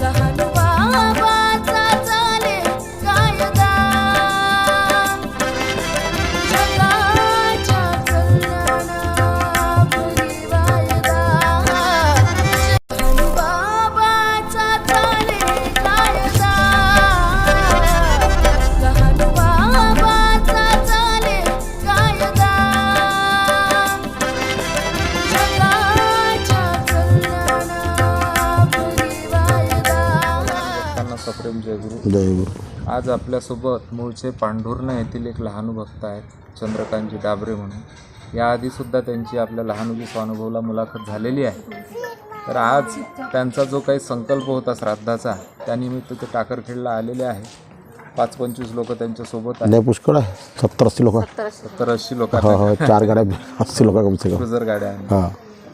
लहान बाबाचा जयगुरु जय गुरु आज आपल्यासोबत मूळचे पांढुर्णा येथील एक लहानू भक्त आहेत चंद्रकांतजी डाबरे म्हणून. याआधीसुद्धा त्यांची आपल्या लहानुजी स्वानुभवला मुलाखत झालेली आहे. तर आज त्यांचा जो काही संकल्प होता श्राद्धाचा त्यानिमित्त ते टाकरखेडला आलेले आहे. पाच पंचवीस लोक त्यांच्यासोबत आहेत. लय पुष्कळ आहे. सत्तर अस्सी लोक. सत्तर ऐंशी हो लोक हो चार गाड्या अस्सी लोक कमसे कम क्रुझर गाड्या आहेत. हां.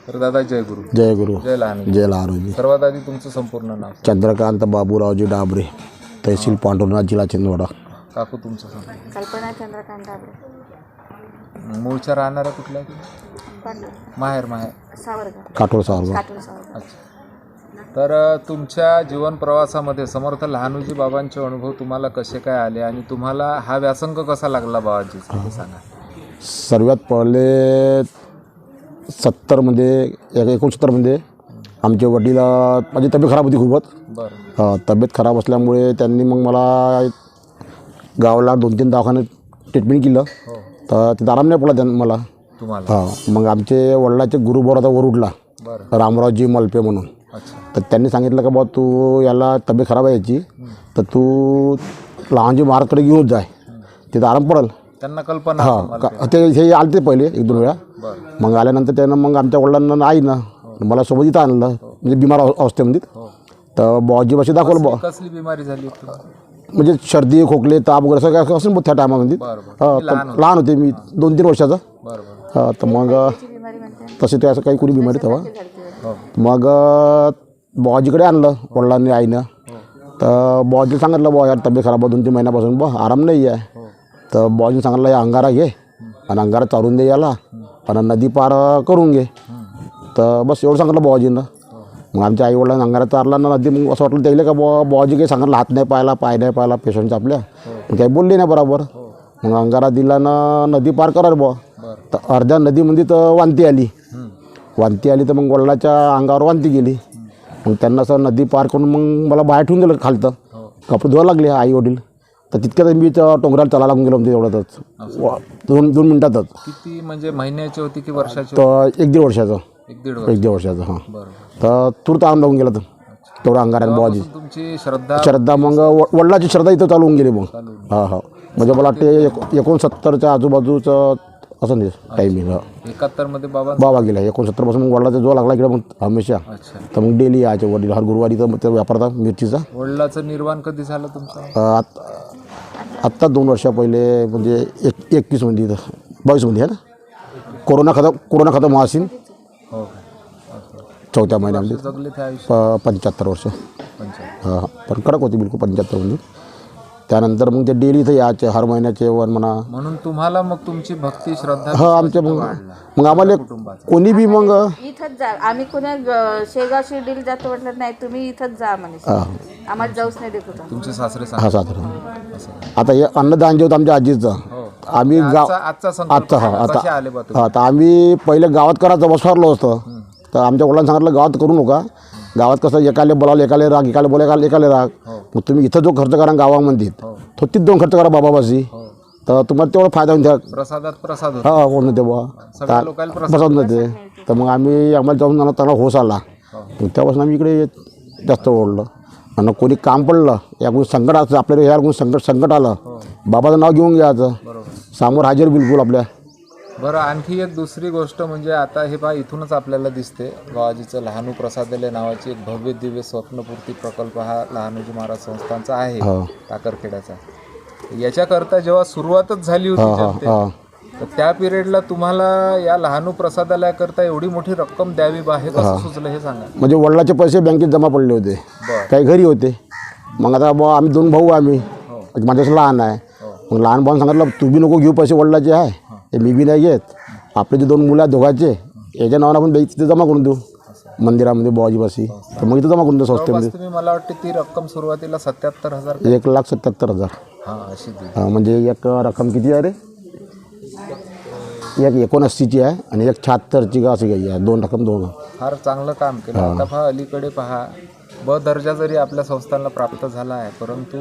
तर दादा जय गुरु. जय गुरु. जय लहानू जय लहानोजी. सर्वात आधी तुमचं संपूर्ण नाव. चंद्रकांत बाबूरावजी डाबरे. तहसील पांडुरंगा जिल्हा छिंदवाडा काकू तुमचं सांगा कल्पना चंद्रकांत दाबळे मूळच्या राहणाऱ्या कुठल्या की माहेर माहेर. सावरगाव काठोळ सावरगाव अच्छा. तर अ, तुमच्या जीवन प्रवासामध्ये समर्थ लहानूजी बाबांचे अनुभव तुम्हाला कसे काय आले आणि तुम्हाला हा व्यासंग कसा लागला बाबाजीचा हे. सांगा. सर्वात पहिले सत्तरमध्ये एक एकोणसत्तरमध्ये आमचे वडील माझी तब्येत खराब होती खूपच. तब्येत खराब असल्यामुळे त्यांनी मग मला गावाला दोन तीन दवाखान्यात ट्रीटमेंट केलं. हो. तर तिथं आराम नाही पडला त्यांना मला. हां मग आमचे वडिलाचे गुरुबोर होता वरुडला बरं. रामरावजी मलपे म्हणून. तर त्यांनी सांगितलं का बा तू याला तब्येत खराब आहे याची तर तू लहानजी महाराजकडे घेऊन जाय. तिथं आराम पडेल. त्यांना कल्पना हां ते हे आलते पहिले एक दोन वेळा. मग आल्यानंतर त्यानं मग आमच्या वडिलांना आईनं मला सोबत इथं आणलं. म्हणजे बिमार अव- अवस्थेमध्ये हो. तर बॉजी बशी दाखवलं बॉ कसली बिमारी झाली? म्हणजे सर्दी खोकले ताप वगैरे सगळं काय असं त्या टायमामध्ये. हा, तर लहान होते. मी दोन तीन वर्षाचा. हा, तर मग तसे ते असं काही कुणी बिमारी तेव्हा. हो. मग बॉजीकडे आणलं वडिलांनी आईनं. तर बॉजीला सांगितलं बॉ यार तब्येत खराब आहे दोन तीन महिन्यापासून बा आराम नाही आहे. हो. तर बॉजीने सांगितलं या अंगारा घे आणि अंगारा चारून दे याला आणि नदी पार करून घे. तर बस एवढं सांगितलं बॉजीनं. मग आमच्या आई वडिलांना अंगारा चारला ना नदी मग असं वाटलं त्याला का बॉ बॉजी काही सांगितलं हात नाही पाहिला पाय नाही पाहिला पेशंटचा आपल्या. मग काही बोलले नाही बरोबर. मग अंगारा दिला ना नदी पार करा बुवा. तर अर्ध्या नदीमध्ये तर वांती आली. वांती आली तर मग वडिलाच्या अंगावर वांती गेली. मग त्यांना असं नदी पार करून मग मला बाहेर ठेवून दिलं खालतं. हो. कपडे धुवा लागले आई वडील. तर तितक्यात मी डोंगराला चाला लागून गेलो म्हणजे एवढ्यातच. दोन दोन मिनटातच. किती म्हणजे महिन्याची होती की वर्षाची तर एक दीड वर्षाचं? एक दीड वर्ष. एक दीड वर्षाचं हां. बरं. तर तूर्त आम लागून गेलं तर तेवढं अंगाराने बॉजी तेव्हापासून तुमची श्रद्धा श्रद्धा मग व- वडिलाची श्रद्धा इथं चालू होऊन गेली मग. हां हां. म्हणजे मला वाटते एक एकोणसत्तरच्या आजूबाजूचं असं नाही टायमिंग हां. एकाहत्तरमध्ये बाबा बाबा गेला एकोणसत्तरपासून मग वडिलाचा जो लागला इकडे मग हमेशा. अच्छा. तर मग डेली यायचे वडील हर गुरुवारी तर मग ते व्यापारता मिरचीचा. वडिलाचं निर्वाण कधी झालं तुमचं? अं, आत- आत्ता दोन वर्षा पहिले म्हणजे एक एकवीसमध्ये बावीसमध्ये आहे ना? कोरोना खतम कोरोना खतम व्हा असेल हो चौथ्या महिन्यामध्ये जगले प पंच्याहत्तर वर्ष. हां पण कडक होती बिलकुल पंच्याहत्तरमध्ये त्यानंतर मग ते डेली इथं यायचे हर महिन्याचे वन म्हणा. म्हणून तुम्हाला मग तुमची भक्ती श्रद्धा हा आमच्या मग मग आम्हाला कोणी बी मग इथंच जा आम्ही कुणा ग- शेगाव शिर्डीला जातो म्हटलं नाही तुम्ही इथंच जा म्हणे. हां. आम्हाला जाऊच नाही देत होता. तुमचे सासरे सांग हा साधारण आता हे अन्नदान जे होतं आमच्या आजीचं हो. आम्ही गाव आजचा आजचा संकल्प आजचा हा सांगा. कसे आता आले बा तुम्ही? हा तर आम्ही पहिले गावात करायचं बसवारलो असतं. तर आमच्या वडिलांनी सांगितलं गावात करू नका. गावात कसं एकाले बोलावलं एकाले राग एकाले बोला एकाले एकाले राग. मग तुम्ही इथं जो खर्च करा गावामध्ये हो. तो तिथं दोन खर्च करा बाबाबाशी. हो. तर तुम्हाला तेवढा फायदा होईल त्या प्रसादात प्रसाद होता. हा कोण नव्हते बुवा प्रसाद नव्हते तर मग आम्ही आम्हाला जाऊन जाणं चांगला होस आला. हो. मग तेव्हापासून आम्ही इकडे जास्त ओढलं. आणि कोणी काम पडलं या कोणी संकट असतं आपल्याला ह्या कोणी संकट संकट आलं. बाबाचं नाव घेऊन घ्यायचं. हो. समोर हजर बिलकुल आपल्या. बरं आणखी एक दुसरी गोष्ट म्हणजे आता हे पहा इथूनच आपल्याला दिसते बाबाजीचं लहानू प्रसादालय नावाची एक भव्य दिव्य स्वप्नपूर्ती प्रकल्प हा लहानूजी महाराज संस्थांचा आहे हो. टाकरखेड्याचा याच्याकरता जेव्हा सुरुवातच झाली होती हा हा तर त्या पिरियडला तुम्हाला या लहानू प्रसादालयाकरता एवडी मोठी रक्कम द्यावी बा हे कसं सुचलं हे सांगा. म्हणजे वडिलाचे पैसे बँकेत जमा पडले होते. बरं. काही घरी होते. मग आता बुवा आम्ही दोन भाऊ आम्ही. हो. माझ्याशी लहान आहे. मग लहान भाऊन सांगितलं तू बी नको घेऊ पैसे वडिलाचे आहे. हे मी बी नाही घेत आपले जे दोन मुलं आहेत दोघांचे याच्या नावानं आपण बँक तिथे जमा करून देऊ मंदिरामध्ये बुवाजीपाशी तर मग इथं जमा करून दे संस्थेमध्ये तुम्ही मला वाटते ती रक्कम सुरुवातीला सत्याहत्तर हजार एक लाख सत्याहत्तर हजार हां अशी दिली हा, म्हणजे एक रक्कम किती आहे रे एक एकोणऐंशीची आहे आणि एक शहात्तरची का अशी काही आहे दोन रक्कम दोन फार चांगलं काम केलं आता पहा अलीकडे पहा ब दर्जा जरी आपल्या संस्थांना प्राप्त झाला आहे परंतु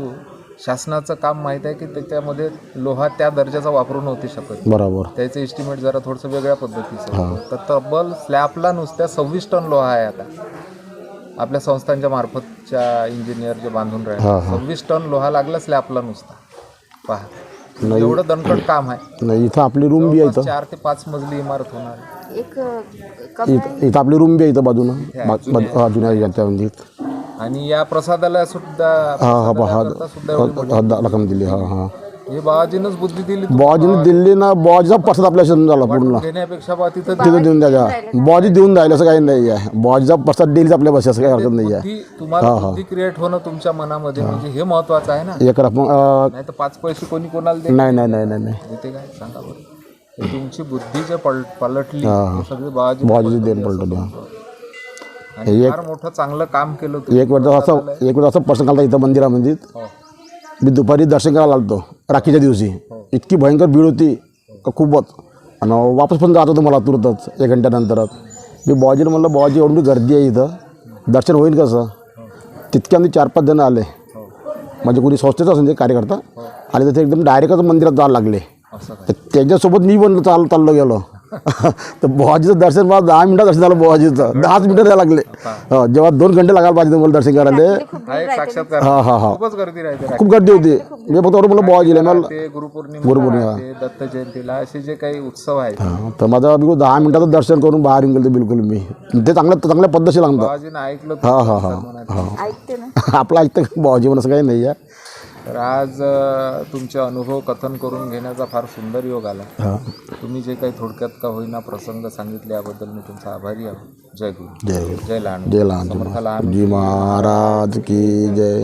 शासनाचं काम माहीत आहे की त्याच्यामध्ये लोहा त्या दर्जाचा वापरू नव्हते शकत. बरोबर. त्याचं एस्टिमेट जरा थोडंसं वेगळ्या पद्धतीचं. होतं. तर तब्बल स्लॅबला नुसत्या सव्वीस टन लोहा आहे आता. आपल्या संस्थांच्या मार्फतच्या इंजिनियर जे बांधून राहिले. सव्वीस टन लोहा लागला स्लॅबला नुसता. पहा. एवढं दणकट काम आहे. नाही इथं आपली रूम बी आहे इथं. चार ते पाच मजली इमारत होणार. एक इथं इथं आपली रूम बी आहे इथं बाजूनं. आणि या प्रसादाला सुद्धा हा हा बा- हा प्रसादाकरता सुद्धा एवढी हा, दा- रक्कम दिली हा हा. हे बाबाजीनंच बुद्धी दिली बुवाजीने दिल्ली ना बुवाजीचा प्रसाद आपल्या शेतात झाला पूर्ण. घेण्यापेक्षा बा तिथं तिथं देऊन द्यायचा बुवाजी देऊन द्यायला असं काही नाही आहे. बुवाजीचा प्रसाद डेलीच आपल्या बस असं काही हरकत नाही आहे. बुद्धी तुम्हाला बुद्धी क्रिएट होणं तुमच्या मनामध्ये म्हणजे हे महत्वाचं आहे ना. एक रक्कम अं, नाही तर पाच पैसे कोणी कोणाला दे नाही नाही नाही नाही नाही. देते काय? सांगा बरं. हे तुमची बुद्धी जे पल पलटली ते सगळी बाबाजी बुवाजीची देण पलटली हा. आणि फार मोठं चांगलं काम केलं तुम्ही. एक वेळ असं एक वेळ असं प्रसंग आला इथं मंदिरामध्ये हो. मी दुपारी दर्शन करायला आलतो राखीच्या दिवशी. इतकी भयंकर भीड होती का खूपच. आणि वापस पण जात होतो मला तुरंतच एक घंट्यानंतरच मी बुवाजीला म्हणलं बुवाजी एवढी गर्दी आहे इथं. दर्शन होईल कसं? तितक्यामध्ये चार पाच जण आले. म्हणजे कोणी संस्थेचा असेल ते कार्यकर्ता आले तर ते एकदम डायरेक्टच मंदिरात जायला लागले. असं काय? तर त्याच्यासोबत मी पण चाल चाललो गेलो. तर बुवाजीचं दर्शन मला दहा मिनटं दर्शन झालं बुवाजीचं. दहाच मिनटं द्यायला लागले. हो, जेव्हा दोन घंटे लागायला पाहिजे मला दर्शन करायला. हा एक साक्षात्कार हा हा हा. खूपच गर्दी राहते खूप गर्दी होती. मी फक्त एवढं म्हणलं बुवाजीला. मला गुरुपौर्णिमा ते दत्त जयंतीला असे जे काही उत्सव आहेत. हा, तर माझं बिलकुल दहा मिनिटाचं दर्शन करून बाहेर गेलो बिलकुल मी. ते चांगलं चांगल्या पद्धतशीर लागतं ऐकलं हा हा हा. हा. ऐकते ना. आपलं ऐकतं बुवाजी? पण असं काही नाही आहे. तर आज तुमचे अनुभव कथन करून घेण्याचा फार सुंदर योग आला. तुम्ही जे काही थोडक्यात का होईना प्रसंग सांगितले याबद्दल मी तुमचा आभारी आहो. जय गुरु. जय गुरु. जय लहान. जय लहान. महाराज की जय.